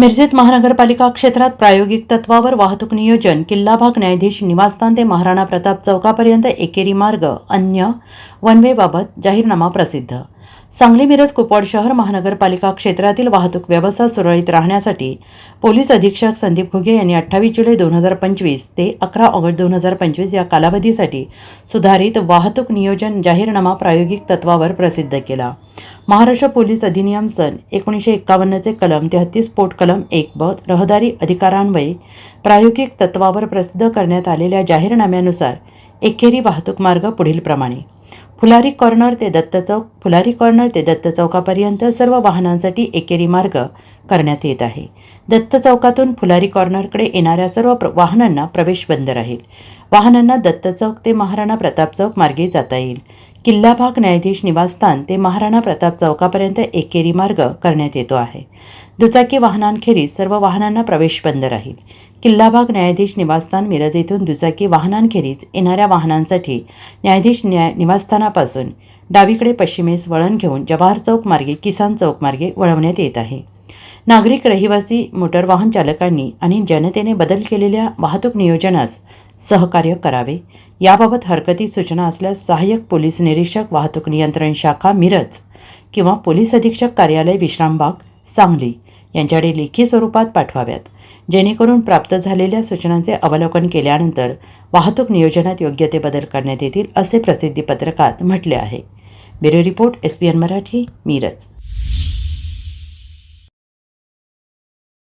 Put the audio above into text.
मिरजेत महानगरपालिका क्षेत्रात प्रायोगिक तत्वावर वाहतूक नियोजन किल्ला भाग न्यायाधीश निवासस्थान ते महाराणा प्रताप चौकापर्यंत एकेरी मार्ग अन्य वनवेबाबत जाहीरनामा प्रसिद्ध सांगली मिरज कुपवाड शहर महानगरपालिका क्षेत्रातील वाहतूक व्यवस्था सुरळीत राहण्यासाठी पोलीस अधीक्षक संदीप घुगे यांनी अठ्ठावीस जुलै दोन हजार पंचवीस ते अकरा ऑगस्ट दोन हजार पंचवीस या कालावधीसाठी सुधारित वाहतूक नियोजन जाहीरनामा प्रायोगिक तत्वावर प्रसिद्ध केला. महाराष्ट्र पोलीस अधिनियम सन एकोणीसशे एक्कावन्नचे कलम तेहतीस पोट कलम एक ब रहदारी अधिकारान्वये प्रायोगिक तत्वावर प्रसिद्ध करण्यात आलेल्या जाहीरनाम्यानुसार एकेरी वाहतूक मार्ग पुढीलप्रमाणे. फुलारी कॉर्नर ते दत्त चौक फुलारी कॉर्नर ते दत्त चौकापर्यंत सर्व वाहनांसाठी एकेरी मार्ग करण्यात येत आहे. दत्त चौकातून फुलारी कॉर्नरकडे येणाऱ्या सर्व प्र वाहनांना प्रवेश बंद राहील. वाहनांना दत्त चौक ते महाराणा प्रताप चौक मार्गे जाता येईल. किल्ला भाग न्यायाधीश निवासस्थान ते महाराणा प्रताप चौकापर्यंत एकेरी मार्ग करण्यात येतो आहे. दुचाकी वाहनांखेरीज सर्व वाहनांना प्रवेश बंद राहील. किल्ला भाग न्यायाधीश निवासस्थान मिरज येथून दुचाकी वाहनांखेरीज येणाऱ्या वाहनांसाठी न्यायाधीश न्याय निवासस्थानापासून डावीकडे पश्चिमेस वळण घेऊन जवाहर चौक मार्गे किसान चौक मार्गे वळवण्यात येत आहे. नागरिक रहिवासी मोटर वाहन चालकांनी आणि जनतेने बदल केलेल्या वाहतूक नियोजनास सहकार्य करावे. याबाबत हरकती सूचना असल्यास सहाय्यक पोलीस निरीक्षक वाहतूक नियंत्रण शाखा मिरज किंवा पोलीस अधीक्षक कार्यालय विश्रामबाग सांगली यांच्याकडे लेखी स्वरूपात पाठवाव्यात. जेणेकरून प्राप्त झालेल्या सूचनांचे अवलोकन केल्यानंतर वाहतूक नियोजनात योग्य ते बदल करण्यात येतील असे प्रसिद्धी पत्रकात म्हटले आहे. Bureau report S P N Marathi Miraj.